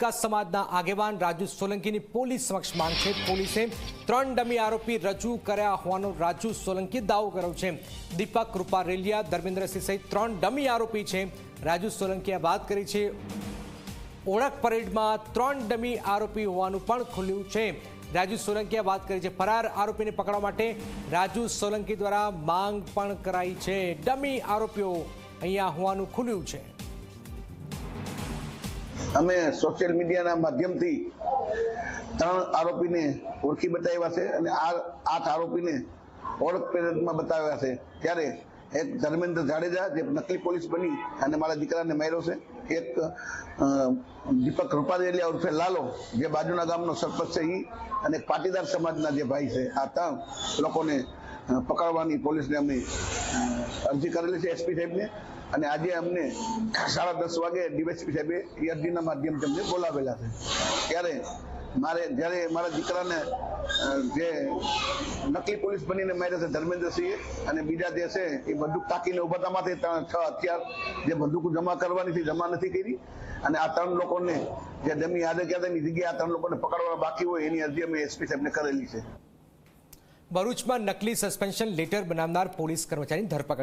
વિકાસ સમાજના આગેવાન રાજુ સોલંકીની પોલીસ સમક્ષ માંગ છે. પોલીસે ત્રણ ડમી આરોપી રજૂ કર્યા હોવાનો રાજુ સોલંકી દાવો કર્યો છે. દીપક રૂપારેલિયા, ધર્મેન્દ્રસિંહ સહિત ત્રણ ડમી આરોપી છે. રાજુ સોલંકીએ વાત કરી છે. ઓળખ પરેડમાં ત્રણ ડમી આરોપી હોવાનું પણ ખુલ્યું છે. રાજુ સોલંકીએ વાત કરી છે. ફરાર આરોપીને પકડવા માટે રાજુ સોલંકી દ્વારા માંગ પણ કરાઈ છે. ડમી આરોપીઓ અહીંયા હોવાનું ખુલ્યું છે. અમે સોશિયલ મીડિયાના માધ્યમથી ત્રણ આરોપીને ઓળખી બતાવ્યા છે અને આ આઠ આરોપીને ઓળખ પેરેડમાં બતાવ્યા છે. ત્યારે એક ધર્મેન્દ્ર જાડેજા, જે નકલી પોલીસ બની અને મારા દીકરાને માર્યો છે. એક દીપક રૂપારેલિયા ઉર્ફે લાલો, જે બાજુના ગામનો સરપંચ છે એ અને પાટીદાર સમાજના જે ભાઈ છે, આ ત્રણ લોકોને પકડવાની પોલીસને અમે અરજી કરેલી છે એસપી સાહેબને. અને આજે અમને સાડા દસ વાગે ડીવાયસપી સાહેબે એ અરજીના માધ્યમથી અમને બોલાવેલા છે. ત્યારે મારે, જ્યારે મારા દીકરાને જે નકલી પોલીસ બનીને માર્યા છે ધર્મેન્દ્રસિંહે અને બીજા જે છે એ બંદૂક તાકીને ઊભા તમાથી ત્રણ, છ હથિયાર જે બંદૂક જમા કરવાની છે જમા નથી કરી. અને આ ત્રણ લોકોને, જે ડમી યાદે ક્યાદની જગ્યાએ આ ત્રણ લોકોને પકડવા બાકી હોય, એની અરજી અમે એસપી સાહેબને કરેલી છે. ભરૂચમાં નકલી સસ્પેન્શન લેટર બનાવનાર પોલીસ કર્મચારીની ધરપકડ